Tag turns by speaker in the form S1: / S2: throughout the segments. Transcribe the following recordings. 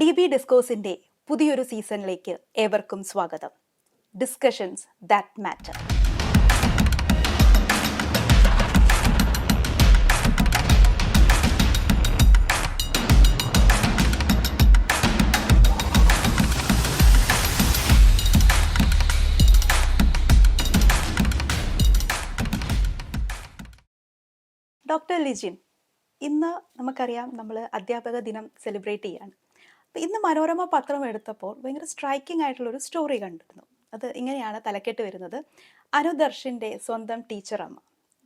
S1: D B ഡിസ്കോസിന്റെ പുതിയൊരു സീസണിലേക്ക് ഏവർക്കും സ്വാഗതം. Discussions that matter. Doctor Lijin ഇന്ന് നമുക്കറിയാം നമ്മൾ അധ്യാപക ദിനം സെലിബ്രേറ്റ് ചെയ്യാണ്. ഇന്ന് മനോരമ പത്രം എടുത്തപ്പോൾ ഭയങ്കര സ്ട്രൈക്കിംഗ് ആയിട്ടുള്ള ഒരു സ്റ്റോറി കണ്ടിരുന്നു. അത് ഇങ്ങനെയാണ് തലക്കെട്ട് വരുന്നത്. അനുദർശിന്റെ സ്വന്തം ടീച്ചറമ്മ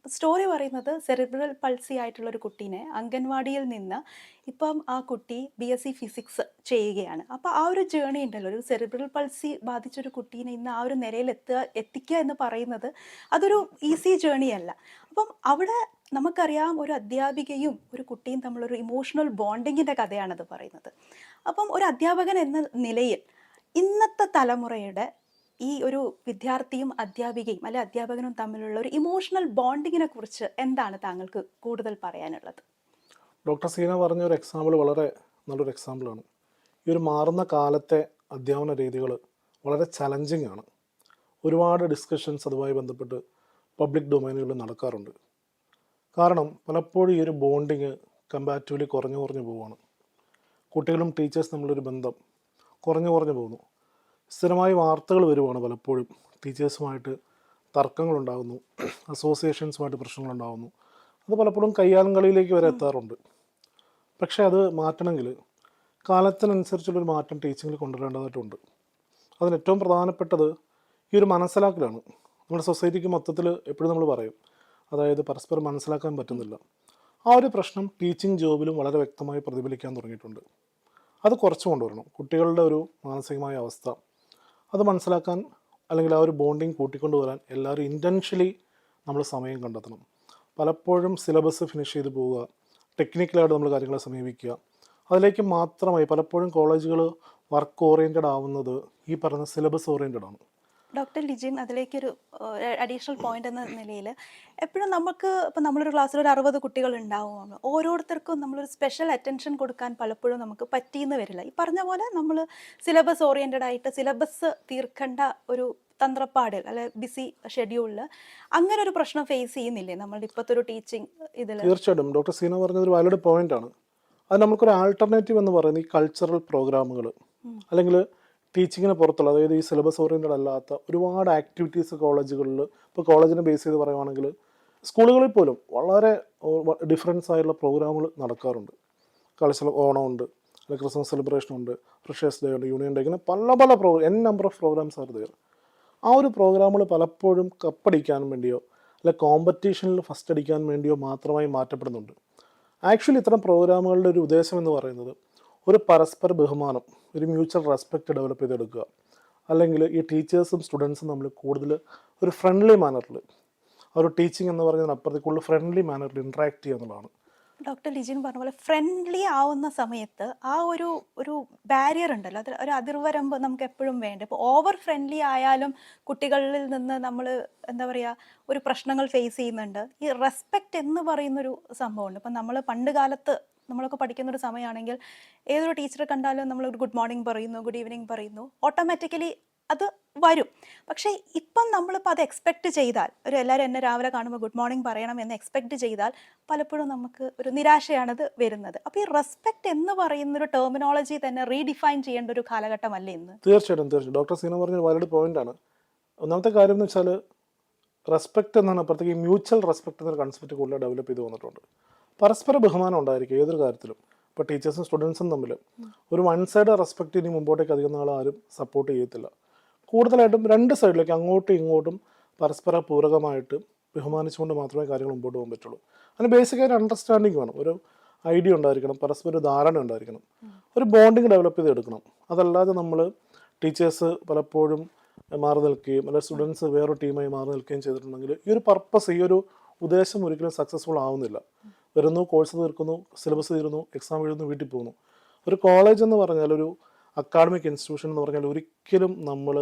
S1: സ്റ്റോറി പറയുന്നത് സെറിബ്രൽ പൾസി ആയിട്ടുള്ള ഒരു കുട്ടീനെ അംഗൻവാടിയിൽ നിന്ന് ഇപ്പം ആ കുട്ടി ബി എസ് സി ഫിസിക്സ് ചെയ്യുകയാണ്. അപ്പോൾ ആ ഒരു ജേണി ഉണ്ടല്ലോ. ഒരു സെറിബ്രൽ പൾസി ബാധിച്ചൊരു കുട്ടീനെ ഇന്ന് ആ ഒരു നിലയിൽ എത്തുക എത്തിക്കുക എന്ന് പറയുന്നത് അതൊരു ഈസി ജേണി അല്ല. അപ്പം അവിടെ നമുക്കറിയാം ഒരു അധ്യാപികയും ഒരു കുട്ടിയും തമ്മിലൊരു ഇമോഷണൽ ബോണ്ടിങ്ങിന്റെ കഥയാണത് പറയുന്നത്. അപ്പം ഒരു അധ്യാപകൻ എന്ന നിലയിൽ ഇന്നത്തെ തലമുറയുടെ ഈ ഒരു വിദ്യാർത്ഥിയും അധ്യാപികയും അല്ലെ അധ്യാപകനും തമ്മിലുള്ള ഒരു ഇമോഷണൽ ബോണ്ടിങ്ങിനെ കുറിച്ച് എന്താണ് താങ്കൾക്ക് കൂടുതൽ പറയാനുള്ളത്?
S2: ഡോക്ടർ സീന പറഞ്ഞ ഒരു എക്സാമ്പിൾ വളരെ നല്ലൊരു എക്സാമ്പിളാണ് ഈ ഒരു മാറുന്ന കാലത്തെ അധ്യാപന രീതികൾ വളരെ ചലഞ്ചിങ് ആണ്. ഒരുപാട് ഡിസ്കഷൻസ് അതുമായി ബന്ധപ്പെട്ട് പബ്ലിക് ഡൊമൈനുകളിൽ നടക്കാറുണ്ട്. കാരണം പലപ്പോഴും ഈ ഒരു ബോണ്ടിങ് കമ്പാരിറ്റീവ്ലി കുറഞ്ഞു കുറഞ്ഞു പോവുകയാണ് കുട്ടികളും ടീച്ചേഴ്സ് തമ്മിലൊരു ബന്ധം കുറഞ്ഞു കുറഞ്ഞു പോകുന്നു. സ്ഥിരമായി വാർത്തകൾ വരുവാണ് പലപ്പോഴും. ടീച്ചേഴ്സുമായിട്ട് തർക്കങ്ങളുണ്ടാകുന്നു. അസോസിയേഷൻസുമായിട്ട് പ്രശ്നങ്ങളുണ്ടാകുന്നു. അത് പലപ്പോഴും കയ്യാലും കളിയിലേക്ക് വരെ എത്താറുണ്ട്. പക്ഷേ അത് മാറ്റണമെങ്കിൽ കാലത്തിനനുസരിച്ചുള്ളൊരു മാറ്റം ടീച്ചിങ്ങിൽ കൊണ്ടുവരേണ്ടതായിട്ടുണ്ട്. അതിന് ഏറ്റവും പ്രധാനപ്പെട്ടത് ഈ ഒരു മനസ്സിലാക്കലാണ്. നമ്മുടെ സൊസൈറ്റിക്ക് മൊത്തത്തിൽ എപ്പോഴും നമ്മൾ പറയും. അതായത് പരസ്പരം മനസ്സിലാക്കാൻ പറ്റുന്നില്ല. ആ ഒരു പ്രശ്നം ടീച്ചിങ് ജോബിലും വളരെ വ്യക്തമായി പ്രതിഫലിക്കാൻ തുടങ്ങിയിട്ടുണ്ട്. അത് കുറച്ച് കൊണ്ടുവരണം. കുട്ടികളുടെ ഒരു മാനസികമായ അവസ്ഥ. അത് മനസ്സിലാക്കാൻ അല്ലെങ്കിൽ ആ ഒരു ബോണ്ടിങ് കൂട്ടിക്കൊണ്ടുവരാൻ എല്ലാവരും ഇന്റൻഷ്യലി നമ്മൾ സമയം കണ്ടെത്തണം. പലപ്പോഴും സിലബസ് ഫിനിഷ് ചെയ്ത് പോവുക ടെക്നിക്കലായിട്ട് നമ്മൾ കാര്യങ്ങളെ സമീപിക്കുക. അതിലേക്ക് മാത്രമായി പലപ്പോഴും കോളേജുകൾ വർക്ക് ഓറിയന്റഡ് ആവുന്നത് ഈ പറഞ്ഞ സിലബസ് ഓറിയന്റഡ് ആണ്.
S1: ഡോക്ടർ ലിജിൻ അതിലേക്കൊരു അഡീഷണൽ പോയിന്റ് എന്ന നിലയിൽ എപ്പോഴും നമുക്ക് ഇപ്പം നമ്മളൊരു ക്ലാസ്സിൽ ഒരു അറുപത് കുട്ടികൾ ഉണ്ടാവുകയാണ്. ഓരോരുത്തർക്കും നമ്മളൊരു സ്പെഷ്യൽ അറ്റൻഷൻ കൊടുക്കാൻ പലപ്പോഴും നമുക്ക് പറ്റിയെന്ന് വരില്ല. ഈ പറഞ്ഞ പോലെ നമ്മൾ സിലബസ് ഓറിയന്റഡ് ആയിട്ട് സിലബസ് തീർക്കേണ്ട ഒരു തന്ത്രപ്പാടിൽ അല്ലെ ബിസി ഷെഡ്യൂളിൽ അങ്ങനെ ഒരു പ്രശ്നം ഫേസ് ചെയ്യുന്നില്ലേ? നമ്മളുടെ ഇപ്പോഴത്തെ ഒരു ടീച്ചിങ് ഇതിൽ
S2: തീർച്ചയായിട്ടും. ഡോക്ടർ സീന പറഞ്ഞത് ഒരു വാലിഡ് പോയിന്റ് ആണ്. അത് നമുക്കൊരു ആൾട്ടർനേറ്റീവ് എന്ന് പറയുന്നത് ഈ കൾച്ചറൽ പ്രോഗ്രാമുകൾ അല്ലെങ്കിൽ ടീച്ചിങ്ങിന് പുറത്തുള്ള അതായത് ഈ സിലബസ് ഓറിയന്റഡ് അല്ലാത്ത ഒരുപാട് ആക്ടിവിറ്റീസ് കോളേജുകളിൽ ഇപ്പോൾ കോളേജിനെ ബേസ് ചെയ്ത് പറയുവാണെങ്കിൽ സ്കൂളുകളിൽ പോലും വളരെ ഡിഫറൻസ് ആയിട്ടുള്ള പ്രോഗ്രാമുകൾ നടക്കാറുണ്ട്. കൾച്ചറൽ ഓണമുണ്ട് അല്ലെങ്കിൽ ക്രിസ്മസ് സെലിബ്രേഷൻ ഉണ്ട് ഫ്രഷേഴ്സ് ഡേ ഉണ്ട് യൂണിയൻ ഡേ ഇങ്ങനെ പല പല programme n number of programmes are there ആ ഒരു പ്രോഗ്രാമുകൾ പലപ്പോഴും കപ്പടിക്കാൻ വേണ്ടിയോ അല്ലെ കോമ്പറ്റീഷനിൽ ഫസ്റ്റ് അടിക്കാൻ വേണ്ടിയോ മാത്രമായി മാറ്റപ്പെടുന്നുണ്ട്. ആക്ച്വലി ഇത്തരം പ്രോഗ്രാമുകളുടെ ഒരു ഉദ്ദേശം എന്ന് പറയുന്നത് ഒരു പരസ്പര ബഹുമാനം ഒരു മ്യൂച്വൽ റെസ്പെക്റ്റ് ഡെവലപ്പ് ചെയ്തെടുക്കുക. അല്ലെങ്കിൽ ഈ ടീച്ചേഴ്സും സ്റ്റുഡൻസും നമ്മൾ കൂടുതൽ ഒരു ഫ്രണ്ട്ലി മാനറിൽ ഒരു ടീച്ചിങ് എന്ന് പറയുന്നതിനപ്പുറത്തേക്ക് കൂടുതൽ ഫ്രണ്ട്ലി മാനറിൽ ഇൻട്രാക്ട് ചെയ്യുക എന്നുള്ളതാണ്.
S1: ഡോക്ടർ ലിജിൻ പറഞ്ഞ പോലെ ഫ്രണ്ട്ലി ആവുന്ന സമയത്ത് ആ ഒരു ഒരു ബാരിയർ ഉണ്ടല്ലോ അത് ഒരു അതിർവരമ്പ് നമുക്ക് എപ്പോഴും വേണ്ട. ഇപ്പോൾ ഓവർ ഫ്രണ്ട്ലി ആയാലും കുട്ടികളിൽ നിന്ന് നമ്മൾ എന്താ പറയുക ഒരു പ്രശ്നങ്ങൾ ഫേസ് ചെയ്യുന്നുണ്ട്. ഈ റെസ്പെക്റ്റ് എന്ന് പറയുന്നൊരു സംഭവമുണ്ട്. ഇപ്പം നമ്മൾ പണ്ട് കാലത്ത് നമ്മളൊക്കെ പഠിക്കുന്ന ഒരു സമയമാണെങ്കിൽ ഏതൊരു ടീച്ചറെ കണ്ടാലും നമ്മൾ ഒരു ഗുഡ് മോർണിംഗ് പറയുന്നു ഗുഡ് ഈവനിങ് പറയുന്നു. ഓട്ടോമാറ്റിക്കലി അത് വരും. പക്ഷേ ഇപ്പം നമ്മളിപ്പോൾ അത് എക്സ്പെക്റ്റ് ചെയ്താൽ ഒരു എല്ലാവരും എന്നെ രാവിലെ കാണുമ്പോൾ ഗുഡ് മോർണിംഗ് പറയണം എന്ന് എക്സ്പെക്റ്റ് ചെയ്താൽ പലപ്പോഴും നമുക്ക് ഒരു നിരാശയാണത് വരുന്നത്. അപ്പോൾ ഈ റെസ്പെക്റ്റ് എന്ന് പറയുന്ന ഒരു ടെർമിനോളജി തന്നെ റീഡിഫൈൻ ചെയ്യേണ്ട ഒരു കാലഘട്ടമല്ലേ ഇന്ന്?
S2: തീർച്ചയായിട്ടും തീർച്ചയായിട്ടും. ഡോക്ടർ സീന പറഞ്ഞ വാലിഡ് പോയിന്റ് ആണ്. ഒന്നാമത്തെ കാര്യം എന്ന് വെച്ചാൽ റെസ്പെക്റ്റ് എന്നാണ് അപ്പുറത്തേക്ക് മ്യൂച്വൽ റെസ്പെക്ട് എന്നൊരു കൺസെപ്റ്റ് കൂടുതൽ ഡെവലപ്പ് ചെയ്ത് വന്നിട്ടുണ്ട്. പരസ്പര ബഹുമാനം ഉണ്ടായിരിക്കും ഏതൊരു കാര്യത്തിലും. ഇപ്പോൾ ടീച്ചേഴ്സും സ്റ്റുഡൻസും തമ്മിൽ ഒരു വൺ സൈഡ് റെസ്പെക്റ്റ് ഇനി മുമ്പോട്ടേക്ക് അധികം നാൾ ആരും സപ്പോർട്ട് ചെയ്യത്തില്ല. കൂടുതലായിട്ടും രണ്ട് സൈഡിലേക്ക് അങ്ങോട്ടും ഇങ്ങോട്ടും പരസ്പര പൂരകമായിട്ട് ബഹുമാനിച്ചുകൊണ്ട് മാത്രമേ കാര്യങ്ങൾ മുമ്പോട്ട് പോകാൻ പറ്റുള്ളൂ. അതിന് ബേസിക്കായിട്ട് അണ്ടർസ്റ്റാൻഡിങ് വേണം. ഒരു ഐഡിയ ഉണ്ടായിരിക്കണം പരസ്പര ധാരണ ഉണ്ടായിരിക്കണം. ഒരു ബോണ്ടിങ് ഡെവലപ്പ് ചെയ്തെടുക്കണം അതല്ലാതെ നമ്മൾ ടീച്ചേഴ്സ് പലപ്പോഴും മാറി നിൽക്കുകയും അല്ലെങ്കിൽ സ്റ്റുഡൻസ് വേറൊരു ടീമായി മാറി നിൽക്കുകയും ചെയ്തിട്ടുണ്ടെങ്കിൽ ഈ ഒരു പർപ്പസ് ഈ ഒരു ഉദ്ദേശം ഒരിക്കലും സക്സസ്ഫുൾ ആവുന്നില്ല. വരുന്നു കോഴ്സ് തീർക്കുന്നു സിലബസ് തീരുന്നു എക്സാം എഴുതുന്നു വീട്ടിൽ പോകുന്നു. ഒരു കോളേജ് എന്ന് പറഞ്ഞാൽ ഒരു അക്കാഡമിക് ഇൻസ്റ്റിറ്റ്യൂഷൻ എന്ന് പറഞ്ഞാൽ ഒരിക്കലും നമ്മൾ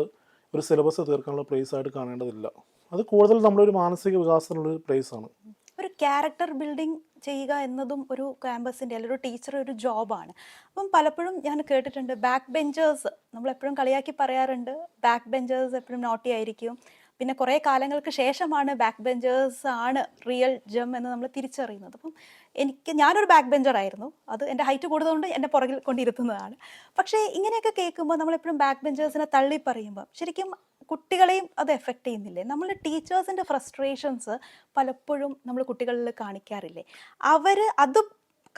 S2: ഒരു സിലബസ് തീർക്കാനുള്ള പ്ലേസ് ആയിട്ട് കാണേണ്ടതില്ല. അത് കൂടുതൽ നമ്മളൊരു മാനസിക വികാസത്തിനുള്ള പ്ലേസ് ആണ്.
S1: ഒരു ക്യാരക്ടർ ബിൽഡിംഗ് ചെയ്യുക എന്നതും ഒരു ക്യാമ്പസിന്റെ അല്ലെങ്കിൽ ഒരു ടീച്ചർ ഒരു ജോബാണ് അപ്പം പലപ്പോഴും ഞാൻ കേട്ടിട്ടുണ്ട് ബാക്ക് ബെഞ്ചേഴ്സ് നമ്മൾ എപ്പോഴും കളിയാക്കി പറയാറുണ്ട് ബാക്ക് ബെഞ്ചേഴ്സ് എപ്പോഴും നോട്ടി ആയിരിക്കും. പിന്നെ കുറേ കാലങ്ങൾക്ക് ശേഷമാണ് ബാക്ക് ബെഞ്ചേഴ്സ് ആണ് റിയൽ ജം എന്ന് നമ്മൾ തിരിച്ചറിയുന്നത്. അപ്പം എനിക്ക് ഞാനൊരു ബാക്ക് ബെഞ്ചർ ആയിരുന്നു. അത് എന്റെ ഹൈറ്റ് കൂടുതലുകൊണ്ട് എന്റെ പുറകിൽ കൊണ്ടിരുത്തുന്നതാണ്. പക്ഷേ ഇങ്ങനെയൊക്കെ കേൾക്കുമ്പോൾ നമ്മളെപ്പോഴും ബാക്ക് ബെഞ്ചേഴ്സിനെ തള്ളി പറയുമ്പോൾ ശരിക്കും കുട്ടികളെയും അത് എഫക്റ്റ് ചെയ്യുന്നില്ലേ? നമ്മൾ ടീച്ചേഴ്സിന്റെ ഫ്രസ്ട്രേഷൻസ് പലപ്പോഴും നമ്മൾ കുട്ടികളിൽ കാണിക്കാറില്ലേ? അവർ അത്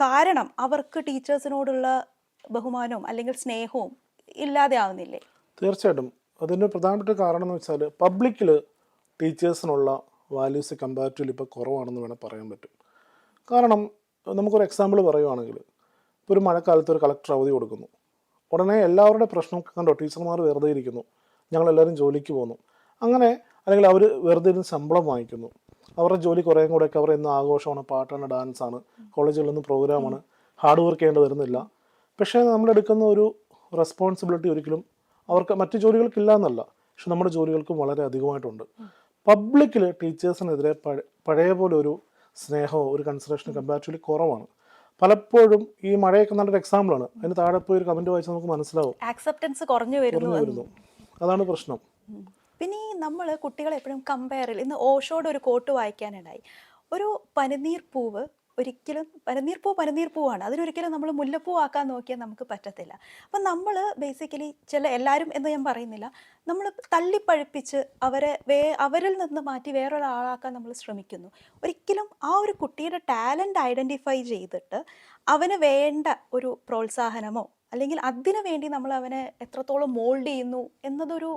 S1: കാരണം അവർക്ക് ടീച്ചേഴ്സിനോടുള്ള ബഹുമാനവും അല്ലെങ്കിൽ സ്നേഹവും ഇല്ലാതെ ആവുന്നില്ലേ?
S2: തീർച്ചയായിട്ടും. അതിന്റെ പ്രധാനപ്പെട്ട കാരണം എന്ന് വെച്ചാൽ പബ്ലിക്കിൽ ടീച്ചേഴ്സിനുള്ള വാല്യൂസ് കമ്പാരിറ്റീവ്ലി ഇപ്പോൾ കുറവാണെന്ന് വേണം പറയാൻ പറ്റും. കാരണം നമുക്കൊരു എക്സാമ്പിൾ പറയുവാണെങ്കിൽ ഇപ്പോൾ ഒരു മഴക്കാലത്ത് ഒരു കളക്ടർ അവധി കൊടുക്കുന്നു. ഉടനെ എല്ലാവരുടെ പ്രശ്നം കണ്ടോ? ടീച്ചർമാർ വെറുതെ ഇരിക്കുന്നു. ഞങ്ങളെല്ലാവരും ജോലിക്ക് പോകുന്നു അങ്ങനെ അല്ലെങ്കിൽ അവർ വെറുതെ ഇരുന്ന് ശമ്പളം വാങ്ങിക്കുന്നു. അവരുടെ ജോലി കുറേയും കൂടെയൊക്കെ അവർ ഇന്ന് ആഘോഷമാണ് പാട്ടാണ് ഡാൻസാണ് കോളേജുകളിൽ നിന്ന് പ്രോഗ്രാമാണ് ഹാർഡ് വർക്ക് ചെയ്യേണ്ടി വരുന്നില്ല. പക്ഷേ നമ്മളെടുക്കുന്ന ഒരു റെസ്പോൺസിബിലിറ്റി ഒരിക്കലും അവർക്ക് മറ്റു ജോലികൾക്കില്ല എന്നല്ല പക്ഷെ നമ്മുടെ ജോലികൾക്കും വളരെ അധികമായിട്ടുണ്ട്. പബ്ലിക്കിൽ ടീച്ചേഴ്സിനെതിരെ പഴയ പോലെ ഒരു സ്നേഹമോ ഒരു കൺസിഡറേഷനോ കമ്പാരിറ്റീവ്ലി കുറവാണ്. പലപ്പോഴും ഈ മഴയൊക്കെ നല്ലൊരു എക്സാമ്പിളാണ് അതിന് താഴെ പോയി ഒരു കമന്റ് വായിച്ചാൽ നമുക്ക് മനസ്സിലാവും.
S1: ആക്സെപ്റ്റൻസ് കുറഞ്ഞു. വരുന്നു
S2: അതാണ് പ്രശ്നം.
S1: പിന്നെ ഈ നമ്മൾ കുട്ടികളെ എപ്പോഴും കമ്പയറിൽ ഇന്ന് ഓഷോയുടെ ഒരു കോട്ട് വായിക്കാനുണ്ടായി ഒരു പനിനീർ പൂവ് ഒരിക്കലും പരനീർപ്പൂ പൂ പനിനീർ പൂവാണ്. അതിനൊരിക്കലും നമ്മൾ മുല്ലപ്പൂ ആക്കാൻ നോക്കിയാൽ നമുക്ക് പറ്റത്തില്ല. അപ്പം നമ്മൾ ബേസിക്കലി ചില എല്ലാവരും എന്ന് ഞാൻ പറയുന്നില്ല നമ്മൾ തള്ളിപ്പഴുപ്പിച്ച് അവരെ വേ അവരിൽ നിന്ന് മാറ്റി വേറൊരാളാക്കാൻ നമ്മൾ ശ്രമിക്കുന്നു. ഒരിക്കലും ആ ഒരു കുട്ടിയുടെ ടാലന്റ് ഐഡന്റിഫൈ ചെയ്തിട്ട് അവന് വേണ്ട ഒരു പ്രോത്സാഹനമോ അല്ലെങ്കിൽ അതിനു വേണ്ടി നമ്മൾ അവനെ എത്രത്തോളം മോൾഡ് ചെയ്യുന്നു എന്നതൊരു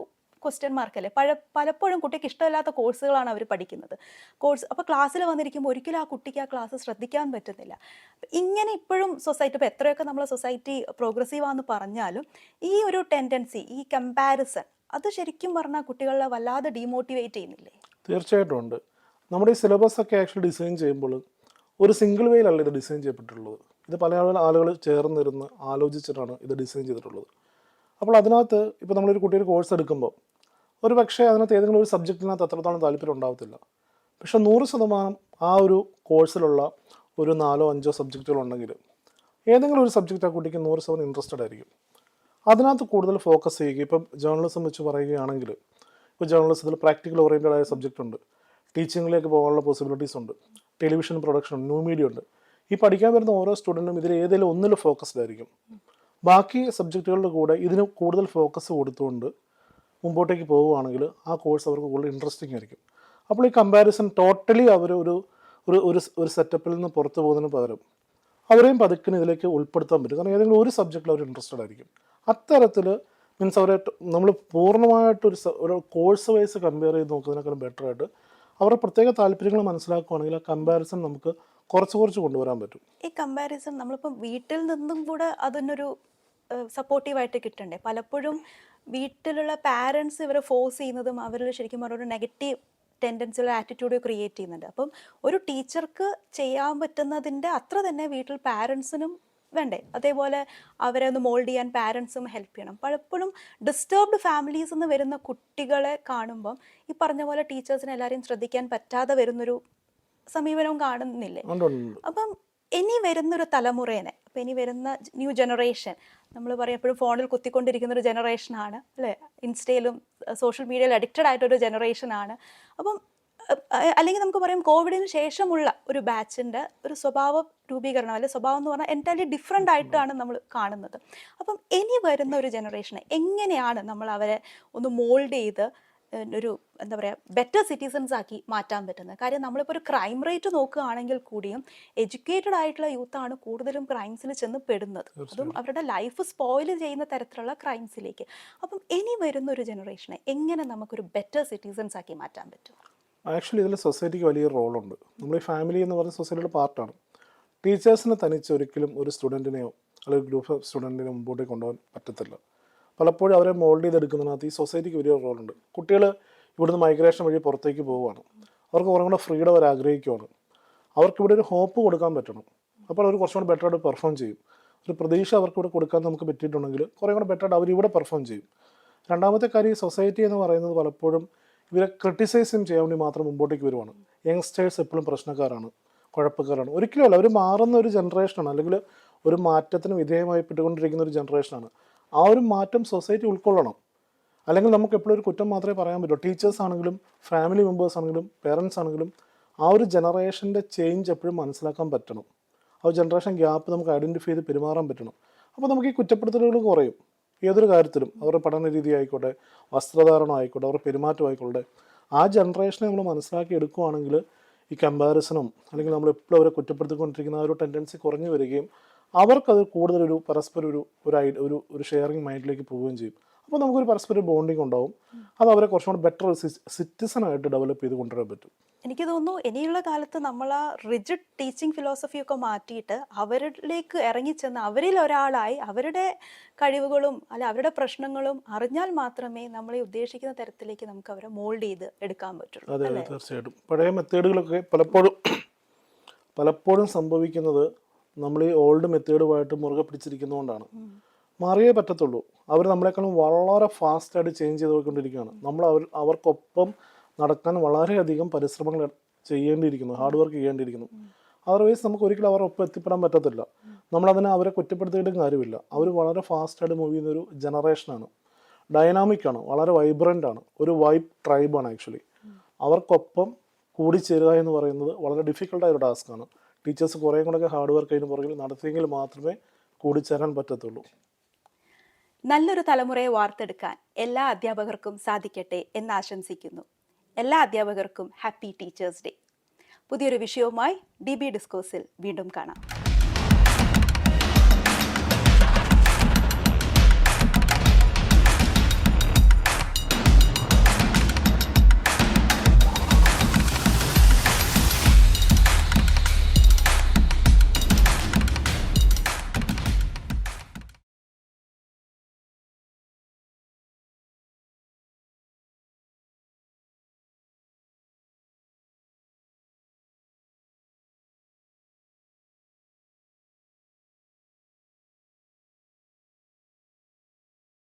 S1: ക്വസ്റ്റ്യൻ മാർക്ക് അല്ലേ? പഴ പലപ്പോഴും കുട്ടിക്ക് ഇഷ്ടമില്ലാത്ത കോഴ്സുകളാണ് അവർ പഠിക്കുന്നത്. കോഴ്സ് അപ്പോൾ ക്ലാസ്സിൽ വന്നിരിക്കുമ്പോൾ ഒരിക്കലും ആ കുട്ടിക്ക് ആ ക്ലാസ് ശ്രദ്ധിക്കാൻ പറ്റുന്നില്ല. ഇങ്ങനെ ഇപ്പോഴും സൊസൈറ്റി ഇപ്പോൾ എത്രയൊക്കെ നമ്മൾ സൊസൈറ്റി പ്രോഗ്രസീവാന്ന് പറഞ്ഞാലും ഈ ഒരു ടെൻഡൻസി ഈ കമ്പാരിസൺ അത് ശരിക്കും പറഞ്ഞാൽ കുട്ടികളെ വല്ലാതെ ഡീമോട്ടിവേറ്റ് ചെയ്യുന്നില്ലേ?
S2: തീർച്ചയായിട്ടും ഉണ്ട്. നമ്മുടെ ഈ സിലബസ് ഒക്കെ ആക്ച്വലി ഡിസൈൻ ചെയ്യുമ്പോൾ ഒരു സിംഗിൾ വേയിലല്ല ഇത് ഡിസൈൻ ചെയ്യപ്പെട്ടിട്ടുള്ളത്. ഇത് പല ആളുകൾ ചേർന്നിരുന്ന് ആലോചിച്ചിട്ടാണ് ഇത് ഡിസൈൻ ചെയ്തിട്ടുള്ളത്. അപ്പോൾ അതിനകത്ത് ഇപ്പോൾ നമ്മളൊരു കുട്ടിയൊരു കോഴ്സ് എടുക്കുമ്പോൾ ഒരു പക്ഷേ അതിനകത്ത് ഏതെങ്കിലും ഒരു സബ്ജക്റ്റിനകത്ത് അത്രത്തോളം താല്പര്യം ഉണ്ടാവത്തില്ല. പക്ഷെ നൂറ് ശതമാനം ആ ഒരു കോഴ്സിലുള്ള ഒരു നാലോ അഞ്ചോ സബ്ജക്റ്റുകൾ ഉണ്ടെങ്കിൽ ഏതെങ്കിലും ഒരു സബ്ജക്റ്റ് ആ കുട്ടിക്ക് നൂറ് ശതമാനം ഇൻട്രസ്റ്റഡ് ആയിരിക്കും. അതിനകത്ത് കൂടുതൽ ഫോക്കസ് ചെയ്യുക. ഇപ്പം ജേർണലിസം വെച്ച് പറയുകയാണെങ്കിൽ ഇപ്പോൾ ജേർണലിസത്തിൽ പ്രാക്ടിക്കൽ ഓറിയന്റഡ് ആയ സബ്ജക്റ്റ് ഉണ്ട്. ടീച്ചിങ്ങിലേക്ക് പോകാനുള്ള പോസിബിലിറ്റീസ് ഉണ്ട്. ടെലിവിഷൻ പ്രൊഡക്ഷൻ ഉണ്ട്. ന്യൂ മീഡിയ ഉണ്ട്. ഈ പഠിക്കാൻ വരുന്ന ഓരോ സ്റ്റുഡന്റും ഇതിൽ ഏതെങ്കിലും ഒന്നിൽ ഫോക്കസ്ഡ് ആയിരിക്കും. ബാക്കി സബ്ജക്റ്റുകളുടെ കൂടെ ഇതിന് കൂടുതൽ ഫോക്കസ് കൊടുത്തുകൊണ്ട് മുമ്പോട്ടേക്ക് പോവുകയാണെങ്കിൽ ആ കോഴ്സ് അവർക്ക് കൂടുതൽ ഇൻട്രസ്റ്റിംഗ് ആയിരിക്കും. അപ്പോൾ ഈ കമ്പാരിസൺ ടോട്ടലി അവർ ഒരു ഒരു ഒരു ഒരു സെറ്റപ്പിൽ നിന്ന് പുറത്തു പോകുന്നതിന് പകരം അവരെയും പതുക്കിന് ഇതിലേക്ക് ഉൾപ്പെടുത്താൻ പറ്റും. കാരണം ഏതെങ്കിലും ഒരു സബ്ജക്റ്റിൽ അവർ ഇൻട്രസ്റ്റഡ് ആയിരിക്കും. അത്തരത്തിൽ മീൻസ് അവരെ നമ്മൾ പൂർണമായിട്ടൊരു ഒരു കോഴ്സ് വൈസ് കമ്പയർ ചെയ്ത് നോക്കുന്നതിനേക്കാളും ബെറ്റർ ആയിട്ട് അവരുടെ പ്രത്യേക താല്പര്യങ്ങൾ മനസ്സിലാക്കുകയാണെങ്കിൽ ആ കമ്പാരിസൺ നമുക്ക് കുറച്ച് കുറച്ച് കൊണ്ടുവരാൻ പറ്റും.
S1: ഈ കമ്പാരിസൺ നമ്മളിപ്പം വീട്ടിൽ നിന്നും കൂടെ അതിനൊരു സപ്പോർട്ടീവായിട്ട് കിട്ടണ്ടേ? പലപ്പോഴും വീട്ടിലുള്ള പാരൻസ് ഇവരെ ഫോഴ്സ് ചെയ്യുന്നതും അവരിൽ ശരിക്കും പറഞ്ഞ ഒരു നെഗറ്റീവ് ടെൻഡൻസിയുള്ള ആറ്റിറ്റ്യൂഡ് ക്രിയേറ്റ് ചെയ്യുന്നുണ്ട്. അപ്പം ഒരു ടീച്ചർക്ക് ചെയ്യാൻ പറ്റുന്നതിന്റെ അത്ര തന്നെ വീട്ടിൽ പാരൻസിനും വേണ്ടേ? അതേപോലെ അവരെ ഒന്ന് മോൾഡ് ചെയ്യാൻ പാരൻസും ഹെൽപ്പ് ചെയ്യണം. പലപ്പോഴും ഡിസ്റ്റർബ്ഡ് ഫാമിലീസ് എന്ന് വരുന്ന കുട്ടികളെ കാണുമ്പം ഈ പറഞ്ഞ പോലെ ടീച്ചേഴ്സിനെ എല്ലാവരെയും ശ്രദ്ധിക്കാൻ പറ്റാതെ വരുന്നൊരു സമീപനവും കാണുന്നില്ലേ. അപ്പം ഇനി വരുന്നൊരു തലമുറേനെ അപ്പം ഇനി വരുന്ന ന്യൂ ജനറേഷൻ നമ്മൾ പറയും എപ്പോഴും ഫോണിൽ കുത്തിക്കൊണ്ടിരിക്കുന്ന ഒരു ജനറേഷനാണ് അല്ലേ? ഇൻസ്റ്റയിലും സോഷ്യൽ മീഡിയയിൽ അഡിക്റ്റഡ് ആയിട്ടൊരു ജനറേഷനാണ് അപ്പം അല്ലെങ്കിൽ നമുക്ക് പറയാം കോവിഡിന് ശേഷമുള്ള ഒരു ബാച്ചിന്റെ ഒരു സ്വഭാവ രൂപീകരണം അല്ലെ സ്വഭാവം എന്ന് പറഞ്ഞാൽ എന്റെ ഡിഫറെന്റ് ആയിട്ടാണ് നമ്മൾ കാണുന്നത്. അപ്പം ഇനി വരുന്ന ഒരു ജനറേഷനെ എങ്ങനെയാണ് നമ്മൾ അവരെ ഒന്ന് മോൾഡ് ചെയ്ത് ഒരു എന്താ പറയുക ബെറ്റർ സിറ്റിസൺസ് ആക്കി മാറ്റാൻ പറ്റുന്നത്. കാര്യം നമ്മളിപ്പോൾ ഒരു ക്രൈം റേറ്റ് നോക്കുകയാണെങ്കിൽ കൂടിയും എഡ്യൂക്കേറ്റഡ് ആയിട്ടുള്ള യൂത്താണ് കൂടുതലും ക്രൈംസിൽ ചെന്ന് പെടുന്നത്. അതും അവരുടെ ലൈഫ് സ്പോയിൽ ചെയ്യുന്ന തരത്തിലുള്ള ക്രൈംസിലേക്ക് അപ്പം ഇനി വരുന്ന ഒരു ജനറേഷനെ എങ്ങനെ നമുക്കൊരു ബെറ്റർ സിറ്റിസൺസ് ആക്കി മാറ്റാൻ പറ്റും?
S2: ആക്ച്വലി ഇതിൽ സൊസൈറ്റിക്ക് വലിയ റോളുണ്ട് നമ്മൾ ഈ ഫാമിലി എന്ന് പറയുന്ന സൊസൈറ്റിയുടെ പാർട്ടാണ് ടീച്ചേഴ്സിനെ തനിച്ച് ഒരിക്കലും ഒരു സ്റ്റുഡന്റിനെയോ അല്ലെങ്കിൽ ഗ്രൂപ്പ് ഓഫ് സ്റ്റുഡന്റിനെ മുമ്പോട്ടേക്ക് കൊണ്ടുപോകാൻ പറ്റത്തില്ല. പലപ്പോഴും അവരെ മോൾഡ് ചെയ്തെടുക്കുന്നതിനകത്ത് ഈ സൊസൈറ്റിക്ക് വലിയ റോളുണ്ട് കുട്ടികൾ ഇവിടുന്ന് മൈഗ്രേഷൻ വഴി പുറത്തേക്ക് പോവുകയാണ്. അവർക്ക് കുറേ കൂടെ ഫ്രീഡം അവർ ആഗ്രഹിക്കുകയാണ്. അവർക്ക് ഇവിടെ ഒരു ഹോപ്പ് കൊടുക്കാൻ പറ്റണം. അപ്പോൾ അവർ കുറച്ചും കൂടെ ബെറ്ററായിട്ട് പെർഫോം ചെയ്യും. ഒരു പ്രതീക്ഷ അവർക്ക് ഇവിടെ കൊടുക്കാൻ നമുക്ക് പറ്റിയിട്ടുണ്ടെങ്കിൽ കുറേ കൂടെ ബെറ്ററായിട്ട് ഇവിടെ പെർഫോം ചെയ്യും. രണ്ടാമത്തെ കാര്യം ഈ സൊസൈറ്റി എന്ന് പറയുന്നത് പലപ്പോഴും ഇവരെ ക്രിട്ടിസൈസും ചെയ്യാൻ വേണ്ടി മാത്രം മുമ്പോട്ടേക്ക് വരുവാണ്. യങ്സ്റ്റേഴ്സ് എപ്പോഴും പ്രശ്നക്കാരാണ് കുഴപ്പക്കാരാണ്. ഒരിക്കലുമല്ല അവർ മാറുന്ന ഒരു ജനറേഷനാണ് അല്ലെങ്കിൽ ഒരു മാറ്റത്തിന് വിധേയമായി വിധേയമായിപ്പെട്ടുകൊണ്ടിരിക്കുന്ന ഒരു ജനറേഷനാണ് ആ ഒരു മാറ്റം സൊസൈറ്റി ഉൾക്കൊള്ളണം. അല്ലെങ്കിൽ നമുക്ക് എപ്പോഴും ഒരു കുറ്റം മാത്രമേ പറയാൻ പറ്റൂ. ടീച്ചേഴ്സ് ആണെങ്കിലും ഫാമിലി മെമ്പേഴ്സ് ആണെങ്കിലും പേരൻസ് ആണെങ്കിലും ആ ഒരു ജനറേഷന്റെ ചേഞ്ച് എപ്പോഴും മനസ്സിലാക്കാൻ പറ്റണം. ആ ഒരു ജനറേഷൻ ഗ്യാപ്പ് നമുക്ക് ഐഡന്റിഫൈ ചെയ്ത് പെരുമാറാൻ പറ്റണം. അപ്പോൾ നമുക്ക് ഈ കുറ്റപ്പെടുത്തലുകൾ കുറയും. ഏതൊരു കാര്യത്തിലും അവരുടെ പഠന രീതി ആയിക്കോട്ടെ വസ്ത്രധാരണം ആയിക്കോട്ടെ അവരുടെ പെരുമാറ്റം ആയിക്കോട്ടെ ആ ജനറേഷനെ നമ്മൾ മനസ്സിലാക്കി എടുക്കുകയാണെങ്കിൽ ഈ കമ്പാരിസണും അല്ലെങ്കിൽ നമ്മൾ എപ്പോഴും അവരെ കുറ്റപ്പെടുത്തിക്കൊണ്ടിരിക്കുന്ന ആ ഒരു ടെൻഡൻസി കുറഞ്ഞു വരികയും അവർക്കത് കൂടുതലൊരു പരസ്പര ഒരു ഒരു ഒരു ഒരു ഷെയറിങ് മൈൻഡിലേക്ക് പോവുകയും ചെയ്യും. അപ്പോൾ നമുക്കൊരു പരസ്പര ബോണ്ടിങ് ഉണ്ടാവും. അത് അവരെ കുറച്ചും കൂടെ ബെറ്റർ സിറ്റിസൺ ആയിട്ട് ഡെവലപ്പ് ചെയ്ത് കൊണ്ടുവരാൻ പറ്റും.
S1: എനിക്ക് തോന്നുന്നു ഇനിയുള്ള കാലത്ത് നമ്മൾ ആ റിജിഡ് ടീച്ചിങ് ഫിലോസഫി ഒക്കെ മാറ്റിയിട്ട് അവരിലേക്ക് ഇറങ്ങിച്ചെന്ന് അവരിൽ ഒരാളായി അവരുടെ കഴിവുകളും അല്ല അവരുടെ പ്രശ്നങ്ങളും അറിഞ്ഞാൽ മാത്രമേ നമ്മൾ ഉദ്ദേശിക്കുന്ന തരത്തിലേക്ക് നമുക്ക് അവരെ മോൾഡ് ചെയ്ത് എടുക്കാൻ പറ്റുള്ളൂ.
S2: അതെ തീർച്ചയായിട്ടും. പഴയ മെത്തേഡുകളൊക്കെ പലപ്പോഴും പലപ്പോഴും സംഭവിക്കുന്നത് നമ്മൾ ഈ ഓൾഡ് മെത്തേഡുമായിട്ട് മുറുകെ പിടിച്ചിരിക്കുന്നതുകൊണ്ടാണ്. മാറിയേ പറ്റത്തുള്ളൂ. അവർ നമ്മളെക്കാളും വളരെ ഫാസ്റ്റായിട്ട് ചേഞ്ച് ചെയ്തുകൊണ്ടിരിക്കുകയാണ് നമ്മൾ അവർ അവർക്കൊപ്പം നടക്കാൻ വളരെയധികം പരിശ്രമങ്ങൾ ചെയ്യേണ്ടിയിരിക്കുന്നു ഹാർഡ് വർക്ക് ചെയ്യേണ്ടിയിരിക്കുന്നു. അതർവൈസ് നമുക്ക് ഒരിക്കലും അവരുടെ ഒപ്പം എത്തിപ്പെടാൻ പറ്റത്തില്ല. നമ്മളതിനെ അവരെ കുറ്റപ്പെടുത്തിയിട്ടും കാര്യമില്ല. അവർ വളരെ ഫാസ്റ്റായിട്ട് മൂവ് ചെയ്യുന്ന ഒരു ജനറേഷനാണ് ഡൈനാമിക് ആണ്. വളരെ വൈബ്രന്റ് ആണ്. ഒരു വൈബ് ട്രൈബാണ് ആക്ച്വലി അവർക്കൊപ്പം കൂടിച്ചേരുക എന്ന് പറയുന്നത് വളരെ ഡിഫിക്കൽട്ടായ ഒരു ടാസ്ക്കാണ് ടീച്ചേഴ്സ് കുറേ കൂടെയൊക്കെ ഹാർഡ് വർക്ക് അതിന് പുറകിൽ നടത്തിയെങ്കിൽ മാത്രമേ കൂടിച്ചേരാൻ പറ്റത്തുള്ളൂ.
S1: നല്ലൊരു തലമുറയെ വാർത്തെടുക്കാൻ എല്ലാ അധ്യാപകർക്കും സാധിക്കട്ടെ എന്ന് ആശംസിക്കുന്നു. എല്ലാ അധ്യാപകർക്കും ഹാപ്പി ടീച്ചേഴ്സ് ഡേ. പുതിയൊരു വിഷയവുമായി ഡി ബി ഡിസ്കോസിൽ വീണ്ടും കാണാം.